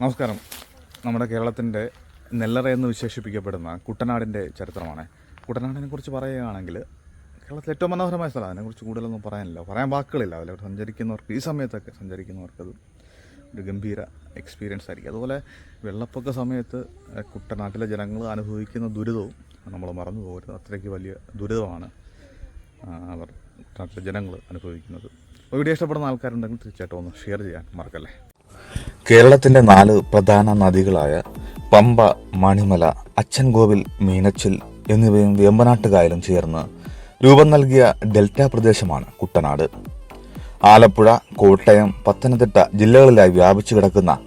നമസ്കാരം. നമ്മുടെ കേരളത്തിന്റെ നെല്ലറ എന്ന് വിശേഷിപ്പിക്കപ്പെടുന്ന കുട്ടനാടിന്റെ ചരിത്രമാണ്. കുട്ടനാടിനെ കുറിച്ച് പറയുകയാണെങ്കിൽ കേരളത്തിലെ ഏറ്റവും മനോഹരമായ സ്ഥലം. അതിനെക്കുറിച്ച് കൂടുതലൊന്നും പറയാനില്ല. പറയാൻ വാക്കുകളില്ല. അതിലൂടെ സഞ്ചരിക്കുന്നവർക്ക് ഈ സമയത്തൊക്കെ സഞ്ചരിക്കുന്നവർക്കത് ഒരു ഗംഭീര എക്സ്പീരിയൻസ് ആയിരിക്കും. അതുപോലെ വെള്ളപ്പൊക്ക സമയത്ത് കുട്ടനാട്ടിലെ ജനങ്ങൾ അനുഭവിക്കുന്ന ദുരിതവും നമ്മൾ മറന്നു പോകരുത്. അത്രയ്ക്ക് വലിയ ദുരിതമാണ് അവർ കുട്ടനാട്ടിലെ ജനങ്ങൾ അനുഭവിക്കുന്നത്. വീഡിയോ ഇഷ്ടപ്പെടുന്ന ആൾക്കാരുണ്ടെങ്കിൽ തീർച്ചയായിട്ടും ഒന്ന് ഷെയർ ചെയ്യാൻ മറക്കല്ലേ? കേരളത്തിന്റെ നാല് പ്രധാന നദികളായ പമ്പ മണിമല അച്ഛൻകോവിൽ മീനച്ചിൽ എന്നിവയും വേമ്പനാട്ടുകായലും ചേർന്ന് രൂപം നൽകിയ ഡെൽറ്റ പ്രദേശമാണ് കുട്ടനാട്. ആലപ്പുഴ കോട്ടയം പത്തനംതിട്ട ജില്ലകളിലായി വ്യാപിച്ചു കിടക്കുന്ന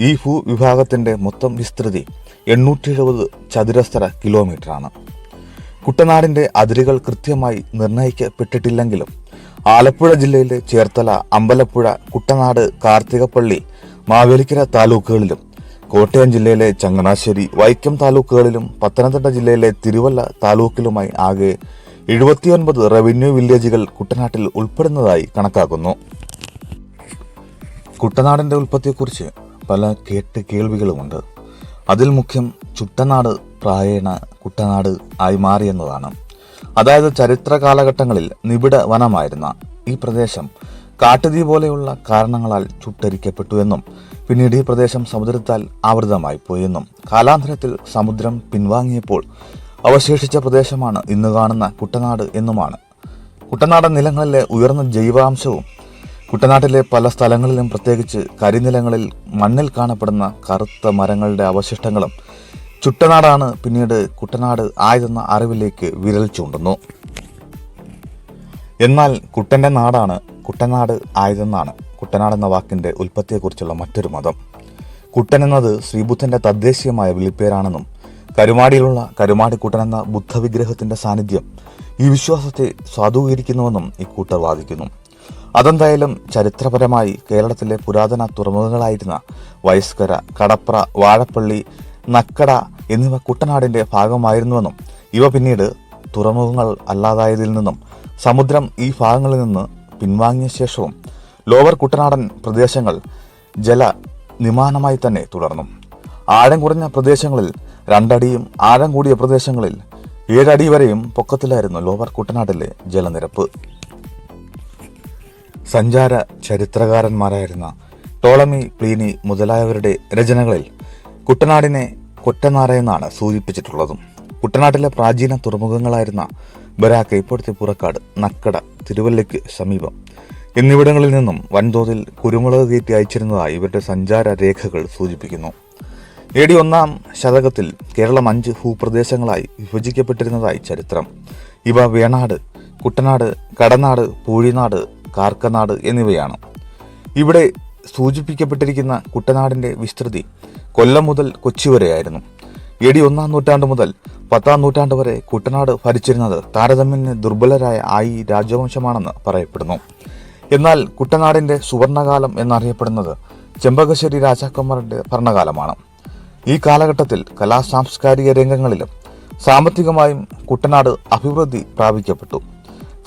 ഈ ഭൂവിഭാഗത്തിന്റെ മൊത്തം വിസ്തൃതി എണ്ണൂറ്റി എഴുപത് ചതുരശ്ര കിലോമീറ്ററാണ്. കുട്ടനാടിന്റെ അതിരുകൾ കൃത്യമായി നിർണയിക്കപ്പെട്ടിട്ടില്ലെങ്കിലും ആലപ്പുഴ ജില്ലയിലെ ചേർത്തല അമ്പലപ്പുഴ കുട്ടനാട് കാർത്തികപ്പള്ളി മാവേലിക്കര താലൂക്കുകളിലും കോട്ടയം ജില്ലയിലെ ചങ്ങനാശ്ശേരി വൈക്കം താലൂക്കുകളിലും പത്തനംതിട്ട ജില്ലയിലെ തിരുവല്ല താലൂക്കിലുമായി ആകെ എഴുപത്തിയൊൻപത് റവന്യൂ വില്ലേജുകൾ കുട്ടനാട്ടിൽ ഉൾപ്പെടുന്നതായി കണക്കാക്കുന്നു. കുട്ടനാടിന്റെ ഉൽപ്പത്തിയെക്കുറിച്ച് പല കേട്ട് കേൾവികളുമുണ്ട്. അതിൽ മുഖ്യം ചുട്ടനാട് പ്രായേണ കുട്ടനാട് ആയി മാറിയെന്നതാണ് അതായത് ചരിത്ര കാലഘട്ടങ്ങളിൽ നിബിഡ വനമായിരുന്ന ഈ പ്രദേശം കാട്ടുതീ പോലെയുള്ള കാരണങ്ങളാൽ ചുട്ടരിക്കപ്പെട്ടു എന്നും പിന്നീട് ഈ പ്രദേശം സമുദ്രത്താൽ ആവൃതമായി പോയെന്നും കാലാന്തരത്തിൽ സമുദ്രം പിൻവാങ്ങിയപ്പോൾ അവശേഷിച്ച പ്രദേശമാണ് ഇന്ന് കാണുന്ന കുട്ടനാട് എന്നുമാണ്. കുട്ടനാടൻ നിലങ്ങളിലെ ഉയർന്ന ജൈവാംശവും കുട്ടനാട്ടിലെ പല സ്ഥലങ്ങളിലും പ്രത്യേകിച്ച് കരിനിലങ്ങളിൽ മണ്ണിൽ കാണപ്പെടുന്ന കറുത്ത മരങ്ങളുടെ അവശിഷ്ടങ്ങളും ചുട്ടനാടാണ് പിന്നീട് കുട്ടനാട് ആയതെന്ന അറിവിലേക്ക് വിരൽ ചൂണ്ടുന്നു. എന്നാൽ കുട്ടന്റെ നാടാണ് കുട്ടനാട് ആയതെന്നാണ് കുട്ടനാട് എന്ന വാക്കിന്റെ ഉൽപ്പത്തിയെക്കുറിച്ചുള്ള മറ്റൊരു മതം. കുട്ടൻ എന്നത് ശ്രീബുദ്ധന്റെ തദ്ദേശീയമായ വിളിപ്പേരാണെന്നും കരുമാടിയിലുള്ള കരുമാടി കുട്ടൻ എന്ന ബുദ്ധവിഗ്രഹത്തിന്റെ സാന്നിധ്യം ഈ വിശ്വാസത്തെ സ്വാധൂകരിക്കുന്നുവെന്നും ഇക്കൂട്ടർ വാദിക്കുന്നു. അതെന്തായാലും ചരിത്രപരമായി കേരളത്തിലെ പുരാതന തുറമുഖങ്ങളായിരുന്ന വയസ്കര കടപ്ര വാഴപ്പള്ളി നക്കട എന്നിവ കുട്ടനാടിന്റെ ഭാഗമായിരുന്നുവെന്നും ഇവ പിന്നീട് തുറമുഖങ്ങൾ അല്ലാതായതിൽ നിന്നും സമുദ്രം ഈ ഭാഗങ്ങളിൽ നിന്ന് പിൻവാങ്ങിയ ശേഷവും ലോവർ കുട്ടനാടൻ പ്രദേശങ്ങൾ ജല നിമാനമായി തന്നെ തുടർന്നു. ആഴം കുറഞ്ഞ പ്രദേശങ്ങളിൽ രണ്ടടിയും ആഴം കൂടിയ പ്രദേശങ്ങളിൽ ഏഴടി വരെയും പൊക്കത്തിലായിരുന്നു ലോവർ കുട്ടനാട്ടിലെ ജലനിരപ്പ്. സഞ്ചാര ചരിത്രകാരന്മാരായിരുന്ന ടോളമി പ്ലീനി മുതലായവരുടെ രചനകളിൽ കുട്ടനാടിനെ കൊറ്റനാറ എന്നാണ് സൂചിപ്പിച്ചിട്ടുള്ളതും. കുട്ടനാട്ടിലെ പ്രാചീന തുറമുഖങ്ങളായിരുന്ന ബരാക്ക ഇപ്പോഴത്തെ പുറക്കാട് നക്കട തിരുവല്ലയ്ക്ക് സമീപം. എന്നിവിടങ്ങളിൽ നിന്നും വൻതോതിൽ കുരുമുളക് കയറ്റി അയച്ചിരുന്നതായി ഇവരുടെ സഞ്ചാര രേഖകൾ സൂചിപ്പിക്കുന്നു. എ ഡി ഒന്നാം ശതകത്തിൽ കേരളം അഞ്ച് ഭൂപ്രദേശങ്ങളായി വിഭജിക്കപ്പെട്ടിരുന്നതായി ചരിത്രം. ഇവ വേണാട് കുട്ടനാട് കടനാട് പൂഴിനാട് കാർക്കനാട് എന്നിവയാണ്. ഇവിടെ സൂചിപ്പിക്കപ്പെട്ടിരിക്കുന്ന കുട്ടനാടിന്റെ വിസ്തൃതി കൊല്ലം മുതൽ കൊച്ചി വരെയായിരുന്നു. എ ഡി ഒന്നാം നൂറ്റാണ്ട് മുതൽ പത്താം നൂറ്റാണ്ട് വരെ കുട്ടനാട് ഭരിച്ചിരുന്നത് താരതമ്യേന ദുർബലരായ ആയി രാജവംശമാണെന്ന് പറയപ്പെടുന്നു. എന്നാൽ കുട്ടനാടിന്റെ സുവർണകാലം എന്നറിയപ്പെടുന്നത് ചെമ്പകശ്ശേരി രാജാക്കന്മാരുടെ ഭരണകാലമാണ്. ഈ കാലഘട്ടത്തിൽ കലാ സാംസ്കാരിക രംഗങ്ങളിലും സാമ്പത്തികമായും കുട്ടനാട് അഭിവൃദ്ധി പ്രാപിക്കപ്പെട്ടു.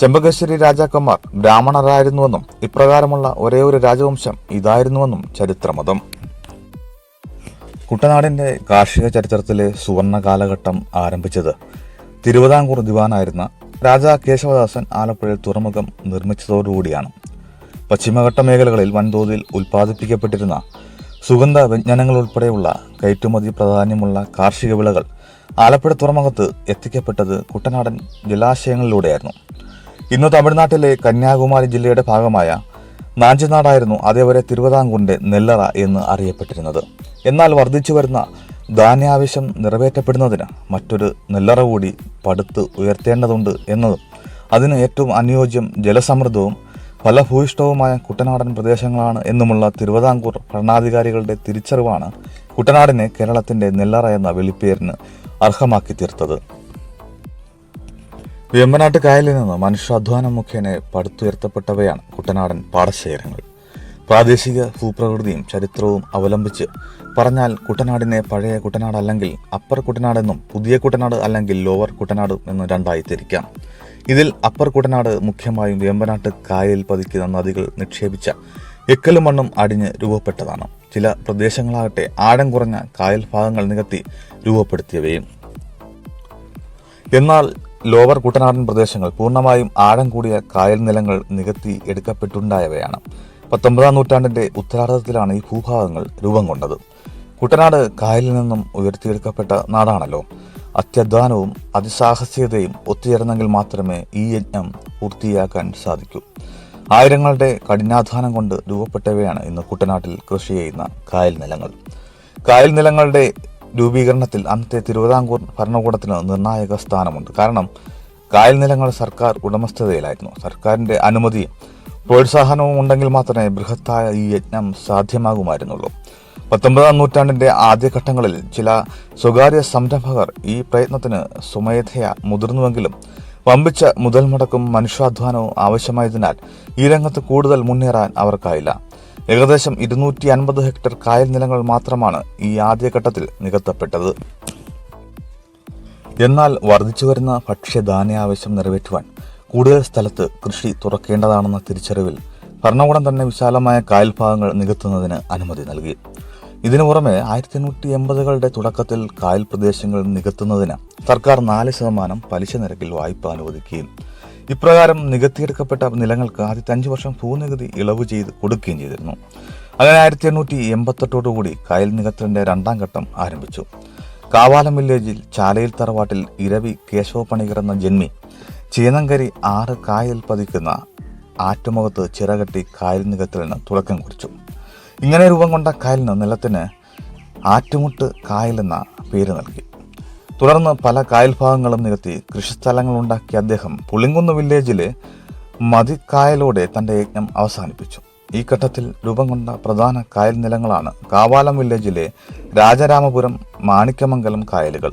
ചെമ്പകശ്ശേരി രാജാക്കന്മാർ ബ്രാഹ്മണരായിരുന്നുവെന്നും ഇപ്രകാരമുള്ള ഒരേ ഒരു രാജവംശം ഇതായിരുന്നുവെന്നും ചരിത്രമതം. കുട്ടനാടിന്റെ കാർഷിക ചരിത്രത്തിലെ സുവർണ കാലഘട്ടം ആരംഭിച്ചത് തിരുവിതാംകൂർ ദിവാനായിരുന്ന രാജാ കേശവദാസൻ ആലപ്പുഴയിൽ തുറമുഖം നിർമ്മിച്ചതോടുകൂടിയാണ്. പശ്ചിമഘട്ട മേഖലകളിൽ വൻതോതിൽ ഉൽപ്പാദിപ്പിക്കപ്പെട്ടിരുന്ന സുഗന്ധ വ്യഞ്ജനങ്ങൾ ഉൾപ്പെടെയുള്ള കയറ്റുമതി പ്രാധാന്യമുള്ള കാർഷിക വിളകൾ ആലപ്പുഴ തുറമുഖത്ത് എത്തിക്കപ്പെട്ടത് കുട്ടനാടൻ ജലാശയങ്ങളിലൂടെയായിരുന്നു. ഇന്ന് തമിഴ്നാട്ടിലെ കന്യാകുമാരി ജില്ലയുടെ ഭാഗമായ നാഞ്ചിനാടായിരുന്നു അതേവരെ തിരുവിതാംകൂറിന്റെ നെല്ലറ എന്ന് അറിയപ്പെട്ടിരുന്നത്. എന്നാൽ വർദ്ധിച്ചു വരുന്ന ധാന്യാവശ്യം നിറവേറ്റപ്പെടുന്നതിന് മറ്റൊരു നെല്ലറ കൂടി പടുത്ത് ഉയർത്തേണ്ടതുണ്ട് എന്നതും. അതിന് ഏറ്റവും അനുയോജ്യം ജലസമൃദ്ധവും ഫലഭൂയിഷ്ഠവുമായ കുട്ടനാടൻ പ്രദേശങ്ങളാണ് എന്നുമുള്ള തിരുവിതാംകൂർ ഭരണാധികാരികളുടെ തിരിച്ചറിവാണ് കുട്ടനാടിനെ കേരളത്തിന്റെ നെല്ലറ എന്ന വെളിപ്പേരിന് അർഹമാക്കി തീർത്തത് വേമ്പനാട്ട് കായലിൽ നിന്ന് മനുഷ്യാധ്വാനം മുഖേന പടുത്തുയർത്തപ്പെട്ടവയാണ് കുട്ടനാടൻ പാടശേഖരങ്ങൾ. പ്രാദേശിക ഭൂപ്രകൃതിയും ചരിത്രവും അവലംബിച്ച് പറഞ്ഞാൽ കുട്ടനാടിനെ പഴയ കുട്ടനാട് അല്ലെങ്കിൽ അപ്പർ കുട്ടനാട് എന്നും പുതിയ കുട്ടനാട് അല്ലെങ്കിൽ ലോവർ കുട്ടനാട് എന്നും രണ്ടായി തിരിക്കാം. ഇതിൽ അപ്പർ കുട്ടനാട് മുഖ്യമായും വേമ്പനാട്ട് കായലിൽ പതിക്കുന്ന നദികൾ നിക്ഷേപിച്ച എക്കലും മണ്ണും അടിഞ്ഞ് രൂപപ്പെട്ടതാണ്. ചില പ്രദേശങ്ങളാകട്ടെ ആഴം കുറഞ്ഞ കായൽ ഭാഗങ്ങൾ നികത്തി രൂപപ്പെടുത്തിയവയും. എന്നാൽ ലോവർ കുട്ടനാടൻ പ്രദേശങ്ങൾ പൂർണമായും ആഴം കൂടിയ കായൽ നിലങ്ങൾ നികത്തി എടുക്കപ്പെട്ടുണ്ടായവയാണ്. പത്തൊമ്പതാം നൂറ്റാണ്ടിന്റെ ഉത്തരാർദ്ധത്തിലാണ് ഈ ഭൂഭാഗങ്ങൾ രൂപം കൊണ്ടത്. കുട്ടനാട് കായലിൽ നിന്നും ഉയർത്തിയെടുക്കപ്പെട്ട നാടാണല്ലോ. അത്യധ്വാനവും അതിസാഹസികതയും ഒത്തുചേർന്നെങ്കിൽ മാത്രമേ ഈ യജ്ഞം പൂർത്തിയാക്കാൻ സാധിക്കൂ. ആയിരങ്ങളുടെ കഠിനാധ്വാനം കൊണ്ട് രൂപപ്പെട്ടവയാണ് ഇന്ന് കുട്ടനാട്ടിൽ കൃഷി ചെയ്യുന്ന കായൽ നിലങ്ങൾ. കായൽ നിലങ്ങളുടെ രൂപീകരണത്തിൽ അന്നത്തെ തിരുവിതാംകൂർ ഭരണകൂടത്തിന് നിർണായക സ്ഥാനമുണ്ട്. കാരണം കായൽ നിലങ്ങൾ സർക്കാർ ഉടമസ്ഥതയിലായിരുന്നു. സർക്കാരിന്റെ അനുമതിയും പ്രോത്സാഹനവും ഉണ്ടെങ്കിൽ മാത്രമേ ബൃഹത്തായ ഈ യജ്ഞം സാധ്യമാകുമായിരുന്നുള്ളൂ. പത്തൊമ്പതാം നൂറ്റാണ്ടിന്റെ ആദ്യഘട്ടങ്ങളിൽ ചില സ്വകാര്യ സംരംഭകർ ഈ പ്രയത്നത്തിന് സ്വമേധയ മുതിർന്നുവെങ്കിലും വമ്പിച്ച മുതൽമുടക്കും മനുഷ്യാധ്വാനവും ആവശ്യമായതിനാൽ ഈ രംഗത്ത് കൂടുതൽ മുന്നേറാൻ അവർക്കായില്ല. ഏകദേശം ഇരുന്നൂറ്റി അൻപത് ഹെക്ടർ കായൽ നിലങ്ങൾ മാത്രമാണ് ഈ ആദ്യഘട്ടത്തിൽ നികത്തപ്പെട്ടത്. എന്നാൽ വർദ്ധിച്ചു വരുന്ന ഭക്ഷ്യധാന്യാവശ്യം നിറവേറ്റുവാൻ കൂടുതൽ സ്ഥലത്ത് കൃഷി തുറക്കേണ്ടതാണെന്ന തിരിച്ചറിവിൽ ഭരണകൂടം തന്നെ വിശാലമായ കായൽ ഭാഗങ്ങൾ നികത്തുന്നതിന് അനുമതി നൽകി. ഇതിനു പുറമെ ആയിരത്തി എണ്ണൂറ്റി എൺപതുകളുടെ തുടക്കത്തിൽ കായൽ പ്രദേശങ്ങൾ നികത്തുന്നതിന് സർക്കാർ നാല് ശതമാനം പലിശ നിരക്കിൽ വായ്പ അനുവദിക്കുകയും ഇപ്രകാരം നികത്തിയെടുക്കപ്പെട്ട നിലങ്ങൾക്ക് ആദ്യത്തെ അഞ്ച് വർഷം ഭൂനികുതി ഇളവ് ചെയ്ത് കൊടുക്കുകയും ചെയ്തിരുന്നു. അങ്ങനെ ആയിരത്തി എണ്ണൂറ്റി എൺപത്തെട്ടോടുകൂടി കായൽ നികത്തലിന്റെ രണ്ടാം ഘട്ടം ആരംഭിച്ചു. കാവാലം വില്ലേജിൽ ചാലയിൽ തറവാട്ടിൽ ഇരവി കേശവ പണിക്കർ എന്ന ജന്മി ചീനങ്കരി ആറ് കായൽ പതിക്കുന്ന ആറ്റുമുഖത്ത് ചിറകട്ടി കായൽ നികത്തലിന് തുടക്കം കുറിച്ചു. ഇങ്ങനെ രൂപം കൊണ്ട കായലിന് നിലത്തിന് ആറ്റുമുട്ട് കായൽ എന്ന പേര് നൽകി. തുടർന്ന് പല കായൽ ഭാഗങ്ങളും നികത്തി കൃഷിസ്ഥലങ്ങൾ ഉണ്ടാക്കിയ അദ്ദേഹം പുളിങ്കുന്ന് വില്ലേജിലെ മതിക്കായലോടെ തന്റെ യജ്ഞം അവസാനിപ്പിച്ചു. ഈ ഘട്ടത്തിൽ രൂപം കൊണ്ട പ്രധാന കായൽ നിലങ്ങളാണ് കാവാലം വില്ലേജിലെ രാജരാമപുരം മാണിക്യമംഗലം കായലുകൾ.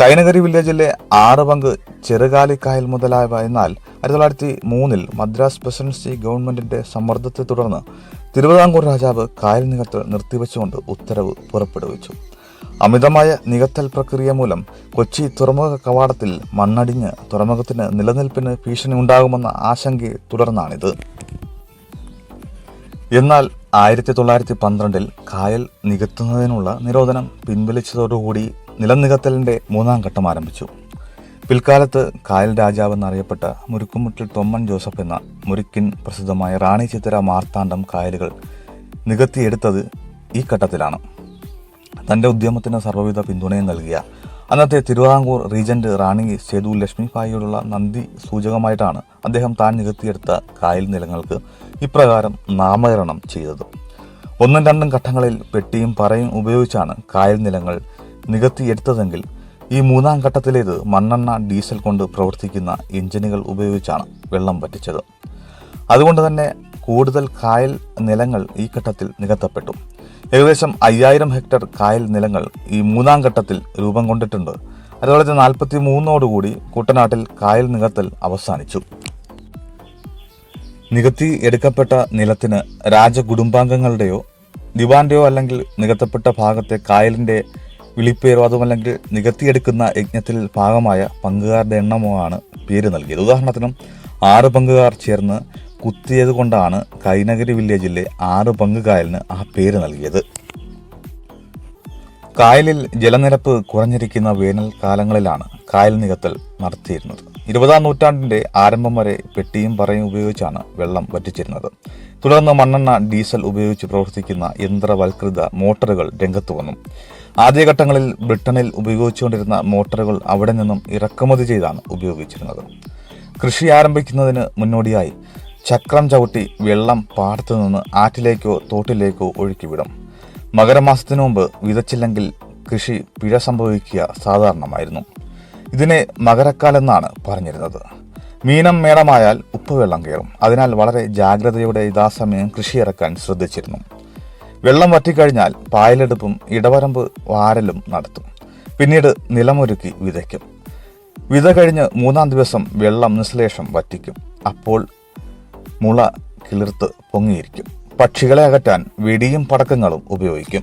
കൈനഗരി വില്ലേജിലെ ആറ് പങ്ക് ചെറുകാലി കായൽ മുതലായവ എന്നാൽ ആയിരത്തി തൊള്ളായിരത്തി മൂന്നിൽ മദ്രാസ് പ്രസിഡൻസി ഗവൺമെന്റിന്റെ സമ്മർദ്ദത്തെ തുടർന്ന് തിരുവിതാംകൂർ രാജാവ് കായൽ നികത്ത് നിർത്തിവെച്ചുകൊണ്ട് ഉത്തരവ് പുറപ്പെടുവിച്ചു. അമിതമായ നികത്തൽ പ്രക്രിയ മൂലം കൊച്ചി തുറമുഖ കവാടത്തിൽ മണ്ണടിഞ്ഞ് തുറമുഖത്തിന് നിലനിൽപ്പിന് ഭീഷണി ഉണ്ടാകുമെന്ന ആശങ്കയെ തുടർന്നാണിത്. എന്നാൽ ആയിരത്തി തൊള്ളായിരത്തി പന്ത്രണ്ടിൽ കായൽ നികത്തുന്നതിനുള്ള നിരോധനം പിൻവലിച്ചതോടുകൂടി നിലം നികത്തലിന്റെ മൂന്നാം ഘട്ടം ആരംഭിച്ചു. പിൽക്കാലത്ത് കായൽ രാജാവ് എന്നറിയപ്പെട്ട മുരുക്കുമുട്ടിൽ തൊമ്മൻ ജോസഫ് എന്ന മുരുക്കിൻ പ്രസിദ്ധമായ റാണി ചിത്തിര മാർത്താണ്ഡം കായലുകൾ നികത്തിയെടുത്തത് ഈ ഘട്ടത്തിലാണ്. തന്റെ ഉദ്യമത്തിന് സർവവിധ പിന്തുണയും നൽകിയ. അന്നത്തെ തിരുവിതാംകൂർ റീജന്റ് റാണി സേതു ലക്ഷ്മി ഭായിയോടുള്ള നന്ദി സൂചകമായിട്ടാണ് അദ്ദേഹം താൻ നികത്തിയെടുത്ത കായൽ നിലങ്ങൾക്ക് ഇപ്രകാരം നാമകരണം ചെയ്തത്. ഒന്നും രണ്ടും ഘട്ടങ്ങളിൽ പെട്ടിയും പറയും ഉപയോഗിച്ചാണ് കായൽ നിലങ്ങൾ നികത്തിയെടുത്തതെങ്കിൽ ഈ മൂന്നാം ഘട്ടത്തിലേത് മണ്ണെണ്ണ ഡീസൽ കൊണ്ട് പ്രവർത്തിക്കുന്ന എഞ്ചിനുകൾ ഉപയോഗിച്ചാണ് വെള്ളം വറ്റിച്ചത്. അതുകൊണ്ട് തന്നെ കൂടുതൽ കായൽ നിലങ്ങൾ ഈ ഘട്ടത്തിൽ നികത്തപ്പെട്ടു. ഏകദേശം അയ്യായിരം ഹെക്ടർ കായൽ നിലങ്ങൾ ഈ മൂന്നാം ഘട്ടത്തിൽ രൂപം കൊണ്ടിട്ടുണ്ട്. ആയിരത്തി തൊള്ളായിരത്തി നാൽപ്പത്തി മൂന്നോടുകൂടി കുട്ടനാട്ടിൽ കായൽ നികത്തൽ അവസാനിച്ചു. നികത്തി എടുക്കപ്പെട്ട നിലത്തിന് രാജകുടുംബാംഗങ്ങളുടെയോ ദിവാന്റെയോ അല്ലെങ്കിൽ നികത്തപ്പെട്ട ഭാഗത്തെ കായലിന്റെ വിളിപ്പേരോ അതുമല്ലെങ്കിൽ നികത്തിയെടുക്കുന്ന യജ്ഞത്തിൽ ഭാഗമായ പങ്കുകാരുടെ എണ്ണമോ ആണ് പേര് നൽകിയത്. ഉദാഹരണത്തിനും ആറ് പങ്കുകാർ ചേർന്ന് കുത്തിയത് കൊണ്ടാണ് കൈനഗരി വില്ലേജിലെ ആറ് പങ്കുകായലിന് ആ പേര് നൽകിയത്. കായലിൽ ജലനിരപ്പ് കുറഞ്ഞിരിക്കുന്ന വേനൽ കാലങ്ങളിലാണ് കായൽ നികത്തൽ നടത്തിയിരുന്നത്. ഇരുപതാം നൂറ്റാണ്ടിന്റെ ആരംഭം വരെ പെട്ടിയും പറയും ഉപയോഗിച്ചാണ് വെള്ളം വറ്റിച്ചിരുന്നത്. തുടർന്ന് മണ്ണെണ്ണ ഡീസൽ ഉപയോഗിച്ച് പ്രവർത്തിക്കുന്ന യന്ത്രവൽകൃത മോട്ടോറുകൾ രംഗത്ത് വന്നു. ആദ്യഘട്ടങ്ങളിൽ ബ്രിട്ടനിൽ ഉപയോഗിച്ചുകൊണ്ടിരുന്ന മോട്ടോറുകൾ അവിടെ നിന്നും ഇറക്കുമതി ചെയ്താണ് ഉപയോഗിച്ചിരുന്നത്. കൃഷി ആരംഭിക്കുന്നതിന് മുന്നോടിയായി ചക്രം ചവിട്ടി വെള്ളം പാടത്തു നിന്ന് ആറ്റിലേക്കോ തോട്ടിലേക്കോ ഒഴുക്കിവിടും. മകരമാസത്തിനു മുമ്പ് വിതച്ചില്ലെങ്കിൽ കൃഷി പിഴ സംഭവിക്കുക സാധാരണമായിരുന്നു. ഇതിനെ മകരക്കാലെന്നാണ് പറഞ്ഞിരുന്നത്. മീനം മേടമായാൽ ഉപ്പുവെള്ളം കയറും. അതിനാൽ വളരെ ജാഗ്രതയോടെ യഥാസമയം കൃഷി ഇറക്കാൻ ശ്രദ്ധിച്ചിരുന്നു. വെള്ളം വറ്റിക്കഴിഞ്ഞാൽ പായലെടുപ്പും ഇടവരമ്പ് വാരലും നടത്തും. പിന്നീട് നിലമൊരുക്കി വിതയ്ക്കും. വിത കഴിഞ്ഞ് മൂന്നാം ദിവസം വെള്ളം നിശ്ലേഷം വറ്റിക്കും. അപ്പോൾ മുള കിളിർത്ത് പൊങ്ങിയിരിക്കും. പക്ഷികളെ അകറ്റാൻ വെടിയും പടക്കങ്ങളും ഉപയോഗിക്കും.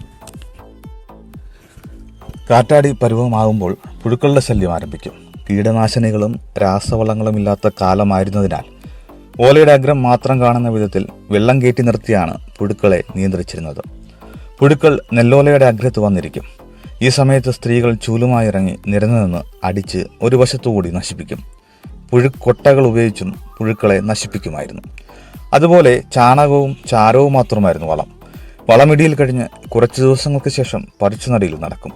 കാറ്റാടി പരുവമാകുമ്പോൾ പുഴുക്കളുടെ ശല്യം ആരംഭിക്കും. കീടനാശിനികളും രാസവളങ്ങളും ഇല്ലാത്ത കാലമായിരുന്നതിനാൽ ഓലയുടെ അഗ്രം മാത്രം കാണുന്ന വിധത്തിൽ വെള്ളം കയറ്റി നിർത്തിയാണ് പുഴുക്കളെ നിയന്ത്രിച്ചിരുന്നത്. പുഴുക്കൾ നെല്ലോലയുടെ അഗ്രത്ത് വന്നിരിക്കും. ഈ സമയത്ത് സ്ത്രീകൾ ചൂലുമായി ഇറങ്ങി നിരന്നു നിന്ന് അടിച്ച് ഒരു വശത്തുകൂടി നശിപ്പിക്കും. പുഴുക്കൊട്ടകൾ ഉപയോഗിച്ചും പുഴുക്കളെ നശിപ്പിക്കുമായിരുന്നു. അതുപോലെ ചാണകവും ചാരവും മാത്രമായിരുന്നു വളം. വളമിടിയിൽ കഴിഞ്ഞ് കുറച്ച് ദിവസങ്ങൾക്ക് ശേഷം പറിച്ചു നടയിൽ നടക്കും.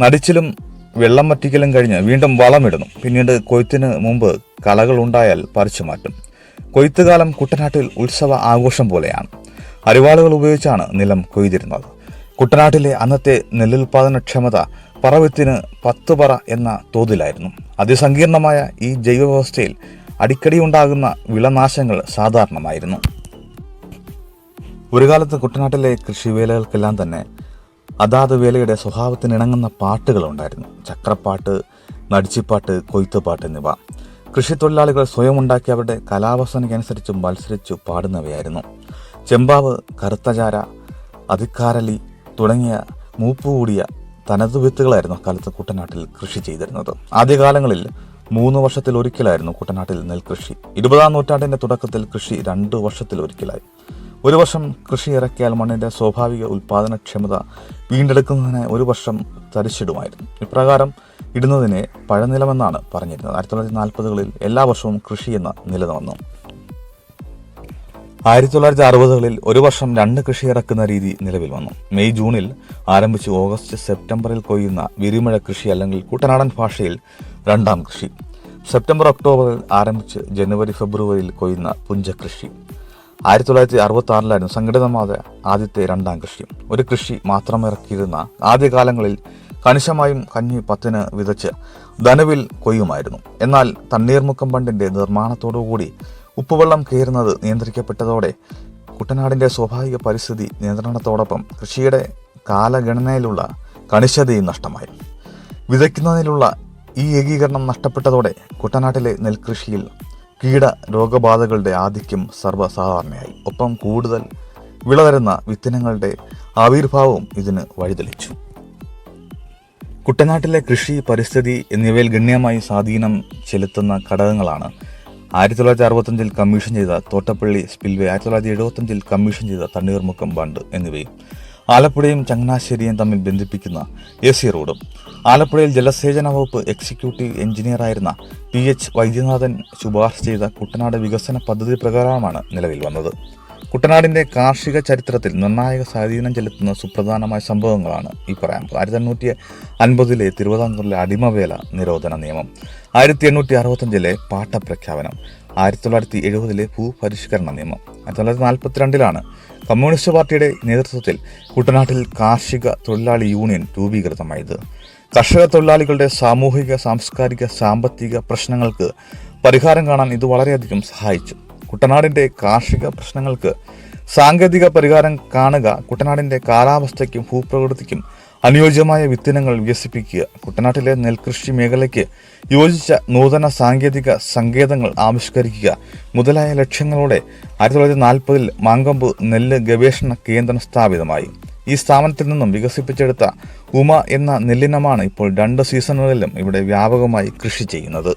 നടിച്ചിലും വെള്ളം വറ്റിക്കലും കഴിഞ്ഞ് വീണ്ടും വളമിടുന്നു. പിന്നീട് കൊയ്ത്തിന് മുമ്പ് കളകൾ ഉണ്ടായാൽ പറിച്ചു മാറ്റും. കൊയ്ത്തുകാലം കുട്ടനാട്ടിൽ ഉത്സവ ആഘോഷം പോലെയാണ്. അരിവാളുകൾ ഉപയോഗിച്ചാണ് നിലം കൊയ്തിരുന്നത്. കുട്ടനാട്ടിലെ അന്നത്തെ നെല്ലുൽപാദനക്ഷമത പറവത്തിന് പത്ത് പറ എന്ന തോതിലായിരുന്നു. അതിസങ്കീർണമായ ഈ ജൈവവ്യവസ്ഥയിൽ അടിക്കടി ഉണ്ടാകുന്ന വിളനാശങ്ങൾ സാധാരണമായിരുന്നു. ഒരു കാലത്ത് കുട്ടനാട്ടിലെ കൃഷിവേലകൾക്കെല്ലാം തന്നെ അതാത് വേലയുടെ സ്വഭാവത്തിനിണങ്ങുന്ന പാട്ടുകളുണ്ടായിരുന്നു. ചക്രപ്പാട്ട് നടിച്ചിപ്പാട്ട് കൊയ്ത്തുപാട്ട് എന്നിവ. കൃഷിത്തൊഴിലാളികൾ സ്വയം ഉണ്ടാക്കി അവരുടെ കലാവസനയ്ക്കനുസരിച്ച് മത്സരിച്ചു പാടുന്നവയായിരുന്നു. ചെമ്പാവ് കറുത്തചാര അതിക്കാരലി തുടങ്ങിയ മൂപ്പുകൂടിയ തനതു വിത്തുകളായിരുന്നു അക്കാലത്ത് കുട്ടനാട്ടിൽ കൃഷി ചെയ്തിരുന്നത്. ആദ്യകാലങ്ങളിൽ മൂന്ന് വർഷത്തിൽ ഒരിക്കലായിരുന്നു കുട്ടനാട്ടിൽ നെൽകൃഷി. ഇരുപതാം നൂറ്റാണ്ടിന്റെ തുടക്കത്തിൽ കൃഷി രണ്ട് വർഷത്തിൽ ഒരിക്കലായി. ഒരു വർഷം കൃഷി ഇറക്കിയാൽ മണ്ണിന്റെ സ്വാഭാവിക ഉൽപാദനക്ഷമത വീണ്ടെടുക്കുന്നതിന് ഒരു വർഷം തരിച്ചിടുമായിരുന്നു ഇപ്രകാരം ഇടുന്നതിനെ പഴനിലമെന്നാണ് പറഞ്ഞിരുന്നത്. ആയിരത്തി തൊള്ളായിരത്തി നാൽപ്പതുകളിൽ എല്ലാ വർഷവും കൃഷി എന്ന നില വന്നു ആയിരത്തി തൊള്ളായിരത്തി അറുപതുകളിൽ ഒരു വർഷം രണ്ട് കൃഷി ഇറക്കുന്ന രീതി നിലവിൽ വന്നു. മെയ് ജൂണിൽ ആരംഭിച്ച് ഓഗസ്റ്റ് സെപ്റ്റംബറിൽ കൊയ്യുന്ന വിരിമഴ കൃഷി അല്ലെങ്കിൽ കുട്ടനാടൻ ഭാഷയിൽ രണ്ടാം കൃഷി. സെപ്റ്റംബർ ഒക്ടോബറിൽ ആരംഭിച്ച് ജനുവരി ഫെബ്രുവരിയിൽ കൊയ്യുന്ന പുഞ്ചകൃഷി. ആയിരത്തി തൊള്ളായിരത്തി അറുപത്തി ആറിലായിരുന്നു സംഘടിതമായ ആദ്യത്തെ രണ്ടാം കൃഷി. ഒരു കൃഷി മാത്രം ഇറക്കിയിരുന്ന ആദ്യകാലങ്ങളിൽ കണിശമായും കഞ്ഞി പത്തിന് വിതച്ച് ധനുവിൽ കൊയ്യുമായിരുന്നു. എന്നാൽ തണ്ണീർമുക്കം ബണ്ടിന്റെ നിർമ്മാണത്തോടുകൂടി ഉപ്പുവെള്ളം കയറുന്നത് നിയന്ത്രിക്കപ്പെട്ടതോടെ കുട്ടനാടിന്റെ സ്വാഭാവിക പരിസ്ഥിതി നിയന്ത്രണത്തോടൊപ്പം കൃഷിയുടെ കാലഗണനയിലുള്ള കണിശതയും നഷ്ടമായി. വിതയ്ക്കുന്നതിലുള്ള ഈ ഏകീകരണം നഷ്ടപ്പെട്ടതോടെ കുട്ടനാട്ടിലെ നെൽകൃഷിയിൽ കീട രോഗബാധകളുടെ ആധിക്യം സർവസാധാരണയായി. ഒപ്പം കൂടുതൽ വിളവരുന്ന വിത്തിനങ്ങളുടെ ആവിർഭാവവും ഇതിന് വഴിതെളിച്ചു. കുട്ടനാട്ടിലെ കൃഷി പരിസ്ഥിതി എന്നിവയിൽ ഗണ്യമായി സ്വാധീനം ചെലുത്തുന്ന ഘടകങ്ങളാണ് ആയിരത്തി തൊള്ളായിരത്തി അറുപത്തഞ്ചിൽ കമ്മീഷൻ ചെയ്ത തോട്ടപ്പള്ളി സ്പിൽവേ ആയിരത്തി തൊള്ളായിരത്തി എഴുപത്തഞ്ചിൽ കമ്മീഷൻ ചെയ്ത തണ്ണീർമുക്കം ബണ്ട് എന്നിവയും ആലപ്പുഴയും ചങ്ങനാശ്ശേരിയും തമ്മിൽ ബന്ധിപ്പിക്കുന്ന എ സി റോഡും. ആലപ്പുഴയിൽ ജലസേചന വകുപ്പ് എക്സിക്യൂട്ടീവ് എഞ്ചിനീയറായിരുന്ന പി എച്ച് വൈദ്യനാഥൻ ശുപാർശ ചെയ്ത കുട്ടനാട് വികസന പദ്ധതി പ്രകാരമാണ് നിലവിൽ വന്നത്. കുട്ടനാടിന്റെ കാർഷിക ചരിത്രത്തിൽ നിർണായക സ്വാധീനം ചെലുത്തുന്ന സുപ്രധാനമായ സംഭവങ്ങളാണ് ഈ പറയാം ആയിരത്തി എണ്ണൂറ്റി അൻപതിലെ തിരുവിതാംകൂറിലെ അടിമവേല നിരോധന നിയമം ആയിരത്തി എണ്ണൂറ്റി അറുപത്തഞ്ചിലെ പാട്ടപ്രഖ്യാപനം ആയിരത്തി തൊള്ളായിരത്തി എഴുപതിലെ ഭൂപരിഷ്കരണ നിയമം ആയിരത്തി തൊള്ളായിരത്തി നാൽപ്പത്തിരണ്ടിലാണ് കമ്മ്യൂണിസ്റ്റ് പാർട്ടിയുടെ നേതൃത്വത്തിൽ കുട്ടനാട്ടിൽ കാർഷിക തൊഴിലാളി യൂണിയൻ രൂപീകൃതമായത്. കർഷക തൊഴിലാളികളുടെ സാമൂഹിക സാംസ്കാരിക സാമ്പത്തിക പ്രശ്നങ്ങൾക്ക് പരിഹാരം കാണാൻ ഇത് വളരെയധികം സഹായിച്ചു. കുട്ടനാടിന്റെ കാർഷിക പ്രശ്നങ്ങൾക്ക് സാങ്കേതിക പരിഹാരം കാണുക കുട്ടനാടിന്റെ കാലാവസ്ഥയ്ക്കും ഭൂപ്രകൃതിക്കും അനുയോജ്യമായ വിത്തിനങ്ങൾ വികസിപ്പിക്കുക കുട്ടനാട്ടിലെ നെൽകൃഷി മേഖലയ്ക്ക് യോജിച്ച നൂതന സാങ്കേതിക സങ്കേതങ്ങൾ ആവിഷ്കരിക്കുക മുതലായ ലക്ഷ്യങ്ങളോടെ ആയിരത്തി തൊള്ളായിരത്തി നാൽപ്പതിൽ മാങ്കമ്പ് നെല്ല് ഗവേഷണ കേന്ദ്രം സ്ഥാപിതമായി. ഈ സ്ഥാപനത്തിൽ നിന്നും വികസിപ്പിച്ചെടുത്ത ഉമ എന്ന നെല്ലിനമാണ് ഇപ്പോൾ രണ്ട് സീസണുകളിലും ഇവിടെ വ്യാപകമായി കൃഷി ചെയ്യുന്നത്.